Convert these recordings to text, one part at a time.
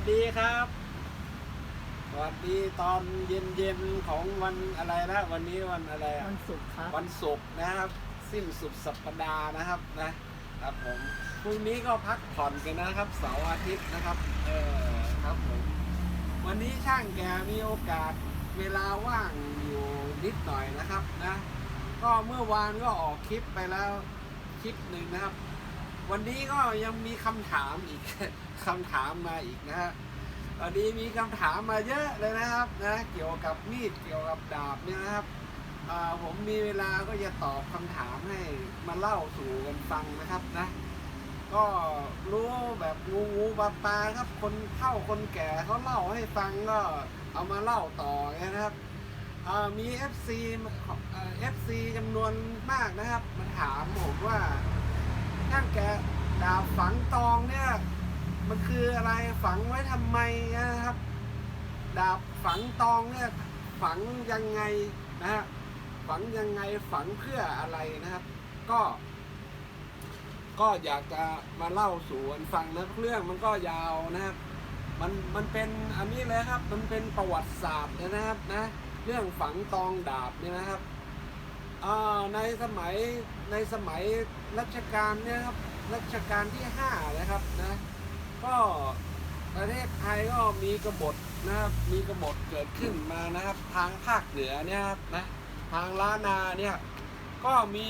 วัสดีครับ สวัสดีตอนเย็นๆของวันอะไรนะวันนี้วันอะไรอะวันศุกร์ครับวันศุกร์นะครับ สิ้นสุดสัปดาห์นะครับนะครับผมพรุ่งนี้ก็พักผ่อนกันนะครับเสาร์อาทิตย์นะครับเออครับผมวันนี้ช่างแกมีโอกาสเวลาว่างอยู่นิดหน่อยนะครับนะ ก็เมื่อวานก็ออกคลิปไปแล้วคลิปหนึ่งนะครับ วันนี้ก็ยังมีคำถามอีกคำถามมาอีกนะฮะตอนนี้มีคำถามมาเยอะเลยนะครับนะเกี่ยวกับมีดเกี่ยวกับดาบเนี่ยนะครับผมมีเวลาก็จะตอบคำถามให้มาเล่าสู่กันฟังนะครับนะ ก็รู้แบบงูงูปลาปลาครับคนเฒ่าคนแก่เขาเล่าให้ฟังก็เอามาเล่าต่อนะครับอ่ามี FC เอ่อ FC จำนวนมากนะครับมาถามผมว่า กดาบฝังตองเนี่ยมันคืออะไรฝังไว้ทำไมนะครับ ดาบฝังตองเนี่ยฝังยังไงนะฮะฝังยังไงฝังเพื่ออะไรนะครับ ก็ ก็อยากจะมาเล่าสู่กันฟังนะเรื่องมันก็ยาวนะครับ มันมันเป็นอันนี้เลยครับ มันเป็นประวัติศาสตร์เลยนะครับนะ เรื่องฝังตองดาบเนี่ยนะครับอ่าในสมัยในสมัย รัชกาลเนี่ยครับรัชกาลที่ห้านะครับนะก็ประเทศไทยก็มีกบฏนะครับมีกบฏเกิดขึ้นมานะครับ ทางภาคเหนือเนี่ยครับนะทางล้านนาเนี่ยก็มี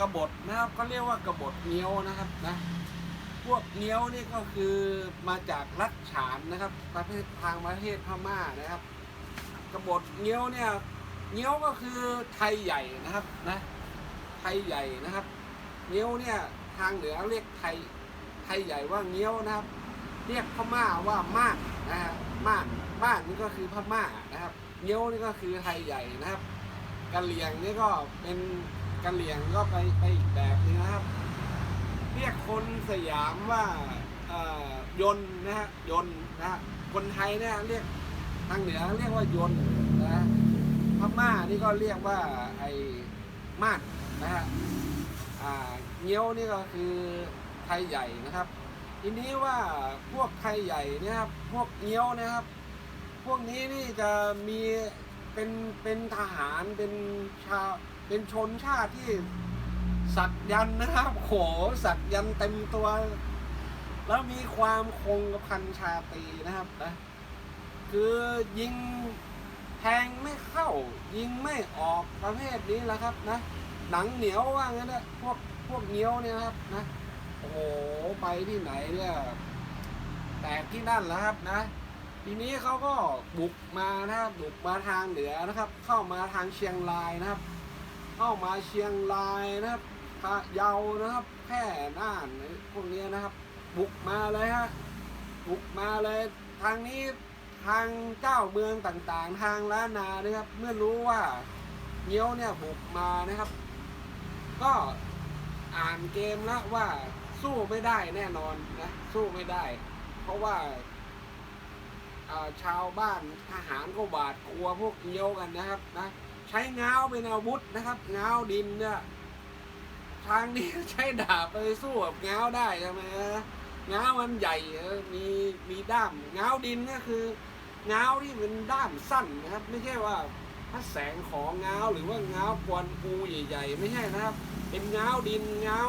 กบฏนะครับก็เรียกว่ากบฏเงี้ยวนะครับนะพวกเงี้ยวนี่ก็คือมาจากรัฐฉานนะครับ ประเทศทางประเทศพม่านะครับกบฏเงี้ยวเนี่ยเงี้ยวก็คือไทยใหญ่นะครับนะไทยใหญ่นะครับ เงี้ยวเนี่ยทางเหนือเรียกไทยไทยใหญ่ว่าเงี้ยวนะครับ เรียกพม่าว่าม่านนะฮะม่านม่านนี่ก็คือพม่านะครับ เงี้ยวนี่ก็คือไทยใหญ่นะครับกะเหรี่ยงนี่ก็เป็นกะเหรี่ยงก็ไปไปอีกแบบนึงนะครับ เรียกคนสยามว่าเอ่อยนนะฮะยนนะฮะคนไทยเนี่ยเรียกทางเหนือเรียกว่ายนนะฮะพม่านี่ก็เรียกว่าไอ้ม่านนะฮะอ่า เงี้ยวนี่ก็คือไทยใหญ่นะครับ ทีนี้ว่าพวกไทยใหญ่นี่ครับ พวกเงี้ยวนะครับ พวกนี้นี่จะมีเป็นเป็นทหารเป็นชาวเป็นชนชาติที่สักยันนะครับโหสักยันเต็มตัว แล้วมีความคงกระพันชาตีนะครับนะคือยิงแทงไม่เข้า ยิงไม่ออกประเภทนี้แหละครับนะหนังเหนียวว่างั้นนะพวก พวกเงี้ยวเนี่ยครับนะโอ้โหไปที่ไหนเนี่ยแตกที่นั่นแล้วครับนะ ทีนี้เขาก็บุกมานะครับบุกมาทางเหนือนะครับ เข้ามาทางเชียงรายนะครับ เข้ามาเชียงรายนะครับพะเยานะครับแพร่น่านพวกเนี้ยนะครับ บุกมาเลยฮะบุกมาเลยทางนี้ทางเจ้าเมืองต่างๆ ทางล้านนานะครับ เมื่อรู้ว่าเงี้ยวเนี่ยบุกมานะครับ ก็ อ่านเกมแล้วว่าสู้ไม่ได้แน่นอนนะสู้ไม่ได้ เพราะว่าาชาวบ้านทหารก็หวาดกลัวพวกเงี้ยวกันนะครับนะใช้ง้าวเป็นอาวุธนะครับง้าวดินเนี่ยทางนี้ใช้ดาบไปสู้กับง้าวได้ใช่ไหมนะง้าวมันใหญ่มีมีด้ามง้าวดินก็คือง้าวที่เป็นด้ามสั้นนะครับ ไม่ใช่ว่า ถ้าแสงของง้าหรือว่าเงาวกวนปูใหญ่ๆ ไม่ใช่นะครับ เป็นเงาดินเงา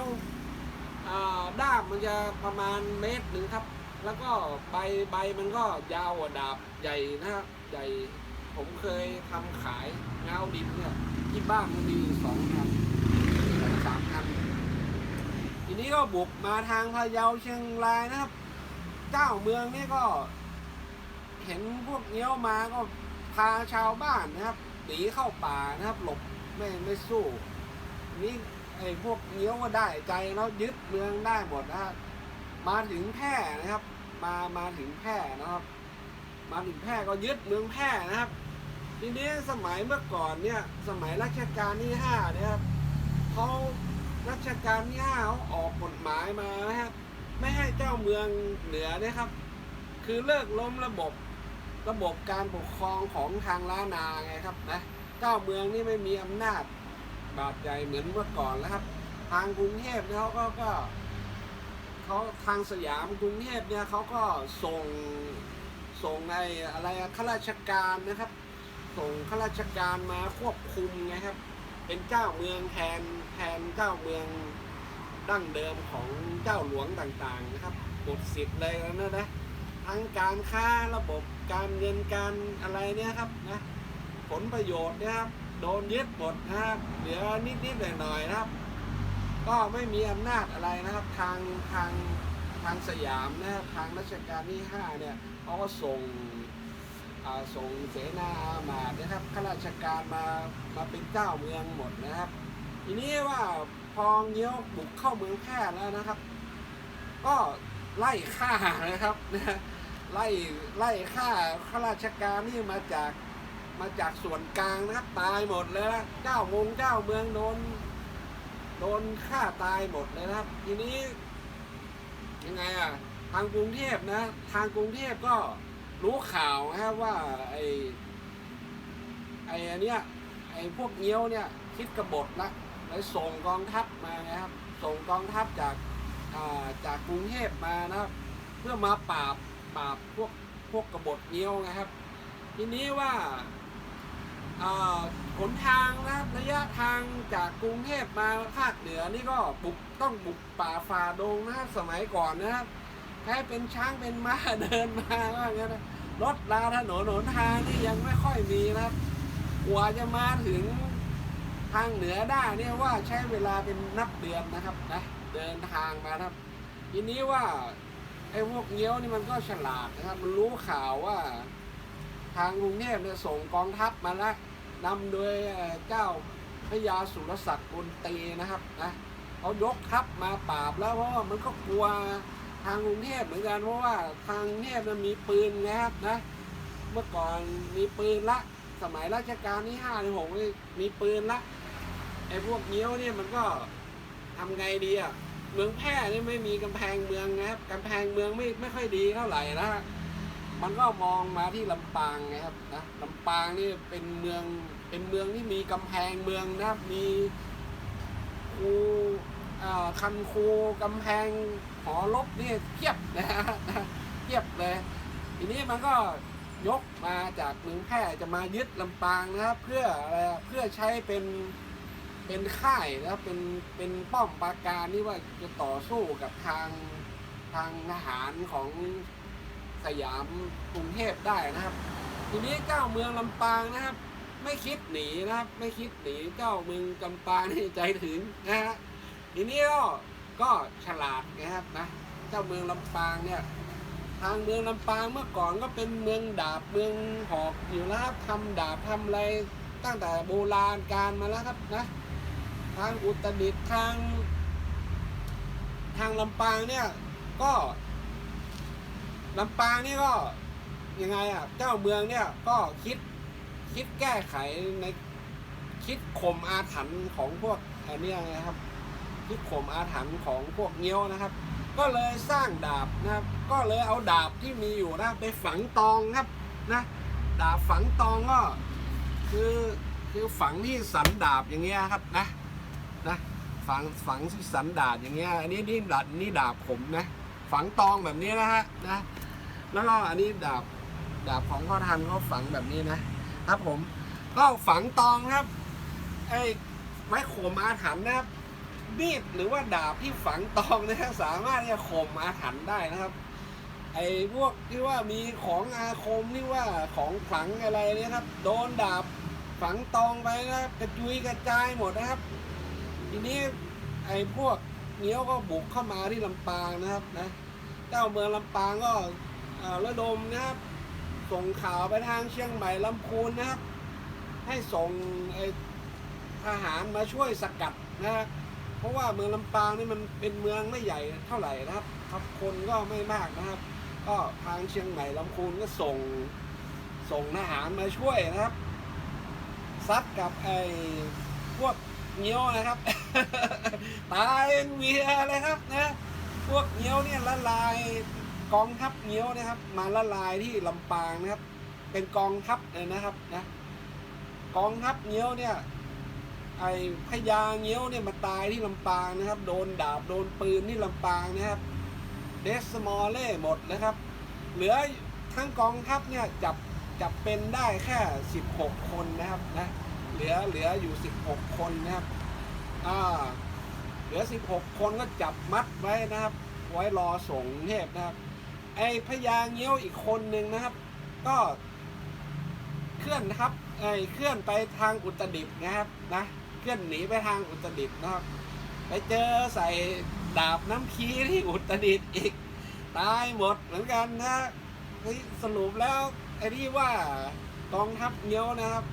ด้ามมันจะประมาณเมตรหนึ่งครับ แล้วก็ใบใบมันก็ยาวดาบใหญ่นะครับใหญ่ผมเคยทำขายเงาดินเนี่ยที่บ้านมันมีสองคันสองสามคันทีนี้ก็บุกมาทางพะเยาเชียงรายนะครับ เจ้าเมืองนี่ก็ เห็นพวกเงี้ยวมาก็พาชาวบ้านนะครับ หนีเข้าป่านะครับ หลบไม่ไม่สู้นี่ไอ้พวกเงี้ยวก็ได้ใจแล้วยึดเมืองได้หมดนะมาถึงแพร่นะครับ มามาถึงแพร่นะครับ มาถึงแพร่ก็ยึดเมืองแพร่นะครับ ทีนี้สมัยเมื่อก่อนเนี่ย สมัยรัชกาลที่ห้าเนี่ยครับเขารัชกาลที่ห้าเขาออกกฎหมายมานะครับ ไม่ให้เจ้าเมืองเหนือนี่ยครับ คือเลิกล้มระบบ ระบบการปกครองของทางล้านนาไงครับนะเจ้าเมืองนี่ไม่มีอำนาจบาดใหญ่เหมือนเมื่อก่อนแล้วครับ ทางกรุงเทพเนี่ยเขาก็ก็เขาทางสยามกรุงเทพเนี่ยเขาก็ส่งส่งไอ้อะไรข้าราชการนะครับ ส่งข้าราชการมาควบคุมไงครับ เป็นเจ้าเมืองแทนแทนเจ้าเมืองดั้งเดิมของเจ้าหลวงต่างๆนะครับหมดสิทธิ์เลยแล้วนะนะ ทั้งการค้าระบบการเงินการอะไรเนี่ยครับนะผลประโยชน์เนะครับโดนยึดหมดนะครับเหลือนิดๆหน่อยๆนะครับ ก็ไม่มีอำนาจอะไรนะครับ ทางทางทางสยามนะครับทางรัชกาลที่ห้าเนี่ยเขาก็ส่งอ่าส่งเสนาอามาตนะครับข้าราชการมามาเป็นเจ้าเมืองหมดนะครับ ทีนี้ว่าพอเงี้ยวบุกเข้าเมืองแพร่แล้วนะครับ ก็ไล่ฆ่านะครับนะ ไล่ไล่ฆ่าข้าราชการนี่มาจากมาจากส่วนกลางนะครับตายหมดเลยนะเจ้ามงเจ้าเมืองโดนโดนฆ่าตายหมดเลยนะครับ ทีนี้ยังไงอะทางกรุงเทพนะ ทางกรุงเทพก็รู้ข่าวนะครับว่าไอ้ไอ้อันเนี้ยไอ้พวกเงี้ยวเนี่ยคิดกบฏละเลยส่งกองทัพมานะครับ ส่งกองทัพจากอ่าจากกรุงเทพมานะครับ เพื่อมาปราบ ปราบพวกพวกกบฏเงี้ยวนะครับ ทีนี้ว่าอ่าหนทางนะครับระยะทางจากกรุงเทพมาภาคเหนือนี่ก็บุกต้องบุกป่าฝ่าดงนะครับสมัยก่อนนะครับแค่เป็นช้างเป็นม้าเดินมาว่างั้นนะรถลาถนนหนทางนี่ยังไม่ค่อยมีนะครับกว่าจะมาถึงทางเหนือได้เนี่ยว่าใช้เวลาเป็นนับเดือนนะครับนะเดินทางมานะครับ ทีนี้ว่า ไอ้พวกเงี้ยวนี่มันก็ฉลาดนะครับ มันรู้ข่าวว่า ทางกรุงเทพเนี่ยส่งกองทัพมาแล้วนำโดยเจ้าพระยาสุรศักดิ์บุญตีนะครับนะเขายกทัพมาปราบแล้วเพราะว่ามันก็กลัวทางกรุงเทพเหมือนกันเพราะว่าทางเทพมันมีปืนนะครับนะ เมื่อก่อนมีปืนละ สมัยรัชกาลที่ห้าที่หกมีปืนละไอ้พวกเงี้ยวเนี่ยมันก็ทำไงดีอะ เมืองแพร่นี่ไม่มีกำแพงเมืองนะครับกำแพงเมืองไม่ไม่ค่อยดีเท่าไหร่นะมันก็มองมาที่ลำปางไงครับนะลำปางนี่เป็นเมืองเป็นเมืองที่มีกำแพงเมืองนะครับ มีคูอ่าคันคูกำแพงหอลบนี่เทียบนะฮะเทียบเลยทีนี้มันก็ยกมาจากเมืองแพร่จะมายึดลำปางนะครับ เพื่ออะไรเพื่อใช้เป็น เป็นค่ายนะครับเป็นเป็นป้อมปราการที่ว่าจะต่อสู้กับทางทางทหารของสยามกรุงเทพได้นะครับ ทีนี้เจ้าเมืองลำปางนะครับ ไม่คิดหนีนะครับ ไม่คิดหนีเจ้าเมืองลำปางนี่ใจถึงนะฮะทีนี้ก็ก็ฉลาดนะครับนะเจ้าเมืองลำปางเนี่ยทางเมืองลำปางเมื่อก่อนก็เป็นเมืองดาบเมืองหอกอยู่แล้วครับทำดาบทำอะไรตั้งแต่โบราณการมาแล้วครับนะ ทางอุตรดิตถ์ทาง ทางลำปางเนี่ยก็ลำปางนี่ก็ยังไงอะเจ้าเมืองเนี่ยก็คิดคิดแก้ไขในคิดข่มอาถรรพ์ของพวกอันเนี้ยนะครับ คิดข่มอาถรรพ์ของพวกเงี้ยวนะครับ ก็เลยสร้างดาบนะครับ ก็เลยเอาดาบที่มีอยู่นะไปฝังตองครับนะดาบฝังตองก็คือคือฝังที่สันดาบอย่างเงี้ยครับนะ นะฝังฝังสันดาบอย่างเงี้ยอันนี้นี่ดาบนี่ดาบผมนะ ฝังตองแบบนี้นะฮะนะแล้วก็อันนี้ดาบดาบของพ่อทันเขาฝังแบบนี้นะครับผมก็ฝังตองครับไอ้ไม้ข่มอาถรรพ์นะครับมีดหรือว่าดาบที่ฝังตองนะฮะสามารถที่จะข่มอาถรรพ์ได้นะครับไอ้พวกที่ว่ามีของอาคมที่ว่าของขลังอะไรเนี่ยครับ โดนดาบฝังตองไปนะครับกระจุยกระจายหมดนะครับ ทีนี้ไอ้พวกเงี้ยวก็บุกเข้ามาที่ลำปางนะครับนะเจ้าเมืองลำปางก็ระดมนะครับ ส่งข่าวไปทางเชียงใหม่ลำพูนนะครับ ให้ส่งไอ้ทหารมาช่วยสกัดนะครับเพราะว่าเมืองลำปางนี่มันเป็นเมืองไม่ใหญ่เท่าไหร่นะครับครับคนก็ไม่มากนะครับ ก็ทางเชียงใหม่ลำพูนก็ส่งส่งทหารมาช่วยนะครับซัดกับไอ้พวก เงี้ยวนะครับ ตายเวียเลยครับนะพวกเงี้ยวเนี่ยละลายกองทัพเงี้ยวนะครับ มาละลายที่ลำปางนะครับ เป็นกองทัพเลยนะครับนะกองทัพเงี้ยวเนี่ยไอ้พญาเงี้ยวเนี่ยมาตายที่ลำปางนะครับ โดนดาบโดนปืนที่ลำปางนะครับเดสมอลเล่หมดนะครับ เหลือทั้งกองทัพเนี่ยจับจับเป็นได้แค่ 16 คนนะครับนะ เหลือเหลืออยู่ 16 คนนะครับอ่าเหลือ 16 คนก็จับมัดไว้นะครับ ไว้รอส่งเทพนะครับ ไอพญาเงี้ยวอีกคนหนึ่งนะครับ ก็เคลื่อนนะครับไอเคลื่อนไปทางอุตรดิตถ์นะครับนะเคลื่อนหนีไปทางอุตรดิตถ์นะครับ ไปเจอใส่ดาบน้ำพีที่อุตรดิตถ์อีกตายหมดเหมือนกันนะสรุปแล้วไอ้ที่ว่ากองทัพเงี้ยวนะครับ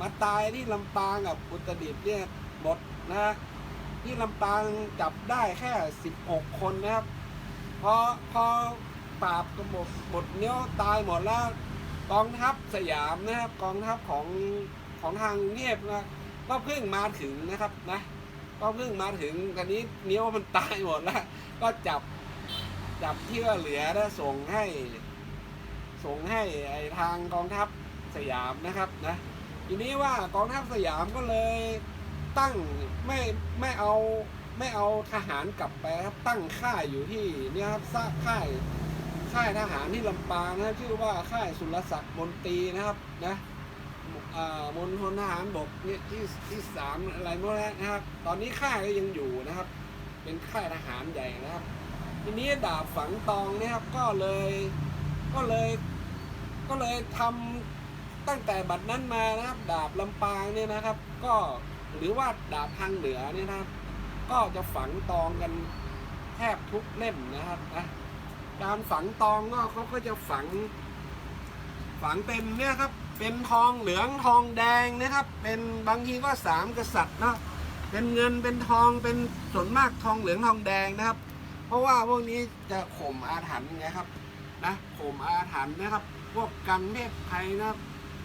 มาตายที่ลำปางกับอุตรดิตถ์เนี่ยหมดนะที่ลำปางจับได้แค่ 16 คนนะครับพอพอปราบกบฏหมดเนี้ยวตายหมดแล้วกองทัพสยามนะครับกองทัพของของทางกรุงเทพนะก็เพิ่งมาถึงนะครับนะก็เพิ่งมาถึงตอนนี้เนี้ยวมันตายหมดแล้ว ก็จับจับที่ว่าเหลือแล้วส่งให้ ส่งให้ไอทางกองทัพสยามนะครับนะ ทีนี้ว่ากองทัพสยามก็เลยตั้งไม่ไม่เอาไม่เอาทหารกลับไปครับตั้งค่ายอยู่ที่เนี่ยครับสร้างค่ายค่ายทหารที่ลำปางนะครับชื่อว่าค่ายสุรศักดิ์มนตรีนะครับนะมณฑลทหารบกเนี่ยที่ที่สามอะไรพวกนี้นะครับ ตอนนี้ค่ายก็ยังอยู่นะครับ เป็นค่ายทหารใหญ่นะครับ ทีนี้ดาบฝังตองเนี่ยครับก็เลยก็เลยก็เลยทำ ตั้งแต่บัดนั้นมานะครับ ดาบลำปางเนี่ยนะครับ ก็หรือว่าดาบทางเหนือเนี่ยนะครับ ก็จะฝังตองกันแทบทุกเล่มนะครับนะการฝังตองก็เขาก็จะฝัง ฝังเป็นเนี่ยครับ เป็นทองเหลืองทองแดงนะครับ เป็นบางทีก็สามกษัตริย์เนาะเป็นเงินเป็นทองเป็นส่วนมากทองเหลืองทองแดงนะครับ เพราะว่าพวกนี้จะข่มอาถรรพ์ไงครับนะข่มอาถรรพ์นะครับ พวกกันเทพไทยนะครับ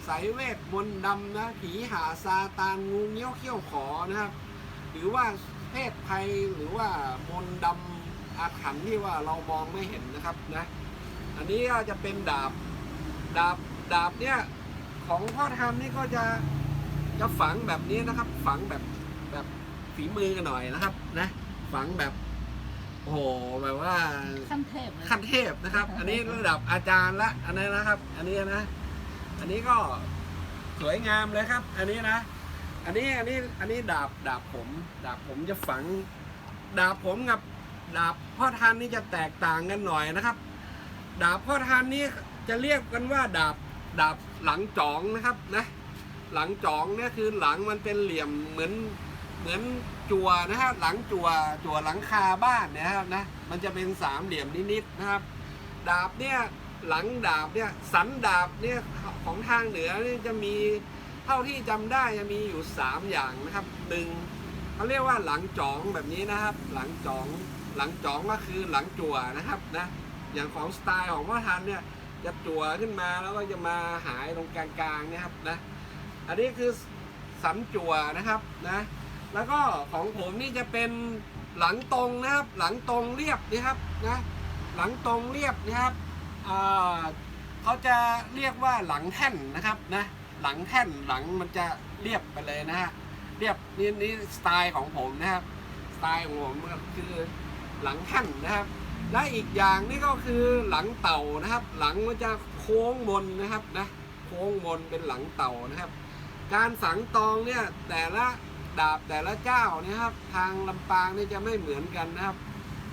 สายเวทมนต์ดำนะผีหาซาตานงูเงี้ยวเขี้ยวขอนะครับ หรือว่าเพศภัยหรือว่ามนต์ดำอาถรรพ์ที่ว่าเรามองไม่เห็นนะครับนะอันนี้ก็จะเป็นดาบดาบดาบเนี่ยของพ่อทำนี่ก็จะจะฝังแบบนี้นะครับ ฝังแบบแบบฝีมือกันหน่อยนะครับนะฝังแบบโอ้โหแบบว่าขั้นเทพเลยขั้นเทพนะครับ อันนี้ระดับอาจารย์ละอันนี้นะครับ อันนี้นะ อันนี้ก็สวยงามเลยครับ อันนี้นะ อันนี้อันนี้อันนี้ดาบดาบผม ดาบผมจะฝัง ดาบผมกับดาบพ่อทานนี่จะแตกต่างกันหน่อยนะครับ ดาบพ่อทานนี่จะเรียกกันว่าดาบดาบหลังจองนะครับนะหลังจองเนี่ยคือหลังมันเป็นเหลี่ยมเหมือนเหมือนจั่วนะฮะหลังจั่วจั่วหลังคาบ้านนยนะครับนะมันจะเป็นสามเหลี่ยมนิดๆนะครับ ดาบเนี่ย หลังดาบเนี่ยสันดาบเนี่ยของทางเหนือนี่จะมีเท่าที่จำได้จะมีอยู่สามอย่างนะครับหนึ่งเขาเรียกว่าหลังจองแบบนี้นะครับ หลังจองหลังจองก็คือหลังจั่วนะครับนะอย่างของสไตล์ของพ่อทันเนี่ยจะจั่วขึ้นมาแล้วก็จะมาหายตรงกลางๆนะครับนะอันนี้คือสันจั่วนะครับนะแล้วก็ของผมนี่จะเป็นหลังตรงนะครับ หลังตรงเรียบนะครับนะหลังตรงเรียบนะครับ เขาจะเรียกว่าหลังแท่นนะครับนะหลังแท่นหลังมันจะเรียบไปเลยนะฮะเรียบนี่นี่สไตล์ของผมนะครับสไตล์ของผมก็คือหลังแท่นนะครับ และอีกอย่างนี่ก็คือหลังเต่านะครับ หลังมันจะโค้งมนนะครับนะโค้งมนเป็นหลังเต่านะครับ การฝังตองเนี่ยแต่ละดาบแต่ละเจ้านี่ครับ ทางลำปางนี่จะไม่เหมือนกันนะครับ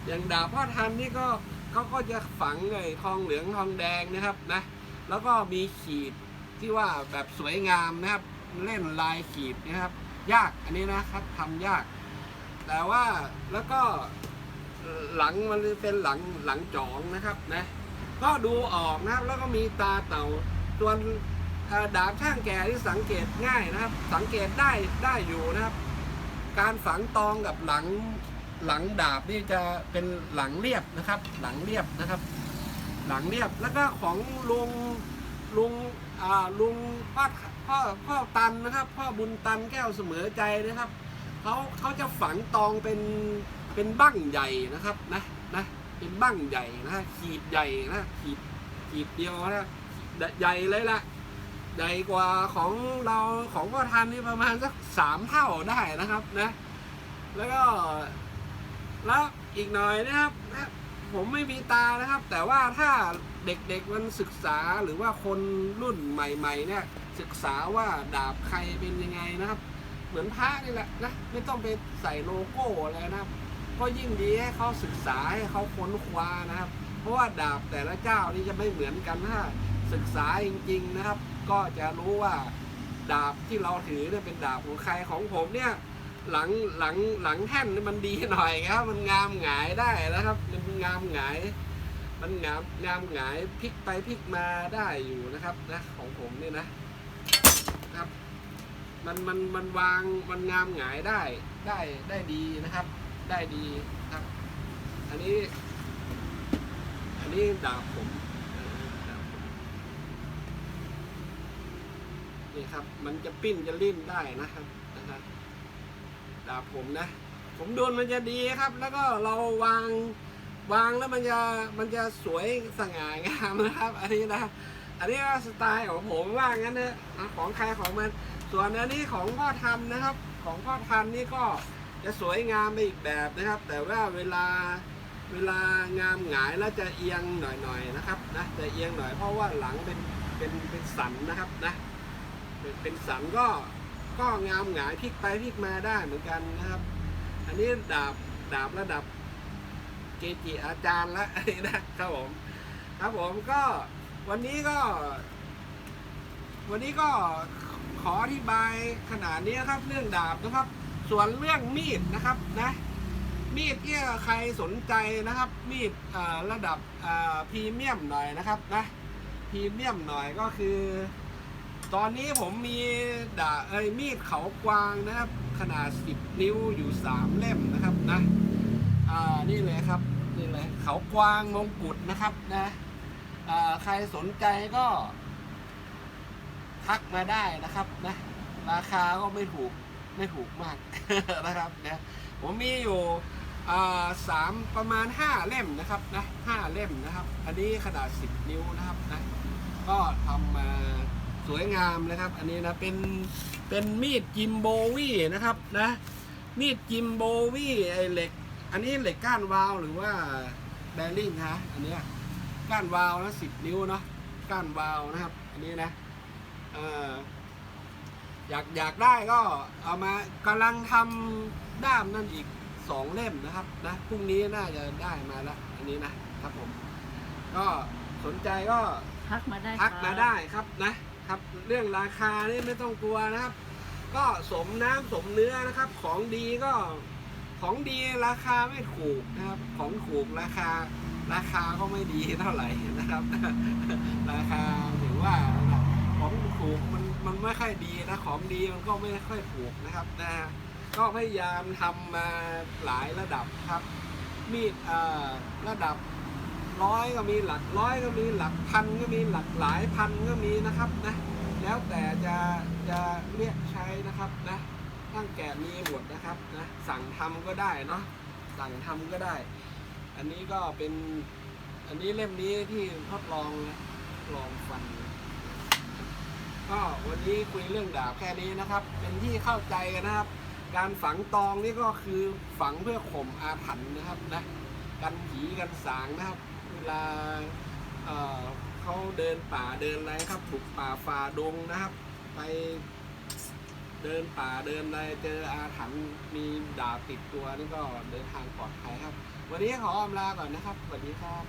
อย่างดาบพ่อทันนี่ก็ เขาก็จะฝังเลยทองเหลืองทองแดงนะครับนะแล้วก็มีขีดที่ว่าแบบสวยงามนะครับ เล่นลายขีดนะครับ ยากอันนี้นะครับทำยาก แต่ว่าแล้วก็หลังมันเป็นหลังหลังจองนะครับนะก็ดูออกนะครับแล้วก็มีตาเต่าส่วนดาบช่างแก่ที่สังเกตง่ายนะครับ สังเกตได้ได้อยู่นะครับ การฝังตองกับหลัง หลังดาบนี่จะเป็นหลังเรียบนะครับ หลังเรียบนะครับ หลังเรียบแล้วก็ของลุงลุงอ่าลุงพ่อพ่อพ่อตันนะครับ พ่อบุญตันแก้วเสมอใจนะครับเขาเขาจะฝังตองเป็นเป็นบั้งใหญ่นะครับนะนะเป็นบั้งใหญ่นะขีดใหญ่นะขีดขีดเดียวนะใหญ่เลยละใหญ่กว่าของเราของพ่อทันนี่ประมาณสักสามเท่าได้นะครับนะ แล้วก็ แล้วอีกหน่อยนะครับ ผมไม่มีตานะครับ แต่ว่าถ้าเด็กๆมันศึกษาหรือว่าคนรุ่นใหม่ ๆ เนี่ย ศึกษาว่าดาบใครเป็นยังไงนะครับ เหมือนพระนี่แหละนะไม่ต้องไปใส่โลโก้อะไรนะครับ ก็ยิ่งดีให้เขาศึกษาให้เขาค้นคว้านะครับ เพราะว่าดาบแต่ละเจ้านี่จะไม่เหมือนกันถ้าศึกษาจริง ๆนะครับ ก็จะรู้ว่าดาบที่เราถือเนี่ยเป็นดาบของใครของผมเนี่ย หลังหลังหลังแท่นนี่มันดีหน่อยครับ มันงามหงายได้นะครับ มันงามหงาย มันงามงามหงายพลิกไปพลิกมาได้อยู่นะครับนะของผมเนี่ยนะครับ มันมันมันวางมันงามหงายได้ได้ได้ดีนะครับ ได้ดีครับ อันนี้ อันนี้ดาบผมนี่ครับ มันจะปิ้นจะลิ้นได้นะครับ ดาบผมนะ ผมโดนมันจะดีครับ แล้วก็เราวางวางแล้วมันจะมันจะสวยสง่างามนะครับ อันนี้นะอันนี้ก็สไตล์ของผมว่างั้นนะของใครของมัน ส่วนอันนี้ของพ่อทันะครับ ของพ่อทันนี่ก็จะสวยงามไปอีกแบบนะครับ แต่ว่าเวลาเวลางามหงายแล้วจะเอียงหน่อยๆนะครับนะจะเอียงหน่อยเพราะว่าหลังเป็นเป็นเป็นสันนะครับนะเป็นเป็นสันก็ ก็งามหงายพลิกไปพลิกมาได้เหมือนกันนะครับ อันนี้ดาบดาบระดับเกจิอาจารย์ละนะครับผม ครับผมก็วันนี้ก็ วันนี้ก็ขออธิบายขนาดนี้นะครับ เรื่องดาบนะครับ ส่วนเรื่องมีดนะครับนะมีดที่ใครสนใจนะครับ มีดระดับพรีเมียมหน่อยนะครับนะพรีเมียมหน่อยก็คือ ตอนนี้ผมมีดาเอ้มีดเขากวางนะครับ ขนาด 10 นิ้วอยู่ 3 เล่มนะครับนะอ่านี่เลยครับนี่เลยเขากวางมงกุฎนะครับนะอ่าใครสนใจก็ ทักมาได้นะครับนะราคาก็ไม่ถูกไม่ถูกมากนะครับนะผมมีอยู่สามประมาณ 5 เล่มนะครับนะห้าเล่มนะครับ อันนี้ขนาด 10 นิ้วนะครับนะก็ทำมา สวยงามนะครับ อันนี้นะเป็นเป็นมีดจิมโบวี่นะครับนะมีดจิมโบวี่ไอเหล็ก อันนี้เหล็กก้านวาล์วหรือว่าแบริ่งฮะอันเนี้ยก้านวาล์วนะสิบนิ้วเนาะก้านวาล์วนะครับ อันนี้นะเอ่ออยากอยากได้ก็เอามากำลังทำด้ามนั่นอีกสองเล่มนะครับนะพรุ่งนี้น่าจะได้มาแล้วอันนี้นะครับผม ก็สนใจก็ทักมาได้ทักครับมาได้ครับนะ ครับ เรื่องราคานี่ไม่ต้องกลัวนะครับ ก็สมน้ำสมเนื้อนะครับ ของดีก็ของดีราคาไม่ถูกนะครับ ของถูกราคา ราคาก็ไม่ดีเท่าไหร่นะครับ ราคาถือว่าของถูกมันมันไม่ค่อยดีนะของดีมันก็ไม่ค่อยถูกนะครับนะฮะก็พยายามทำมาหลายระดับครับ มีดระดับ ร้อยก็มีหลักร้อยก็มีหลักพันก็มีหลักหลายพันก็มีนะครับนะแล้วแต่จะจะเรียกใช้นะครับนะตั้งแก่มีหมดนะครับนะสั่งทำก็ได้เนาะสั่งทำก็ได้ อันนี้ก็เป็นอันนี้เล่มนี้ที่ทดลองทดลองฟันก็วันนี้คุยเรื่องดาบแค่นี้นะครับ เป็นที่เข้าใจกันนะครับ การฝังตองนี่ก็คือฝังเพื่อข่มอาถรรพ์นะครับนะกันผีกันสางนะครับ ลาเอ่อเขาเดินป่าเดินอะไรครับบุกป่าฝ่าดงนะครับ ไปเดินป่าเดินอะไรเจออาถรรพ์มีดาบติดตัวนี่ก็เดินทางปลอดภัยครับ วันนี้ขออำลาก่อนนะครับสวัสดีครับ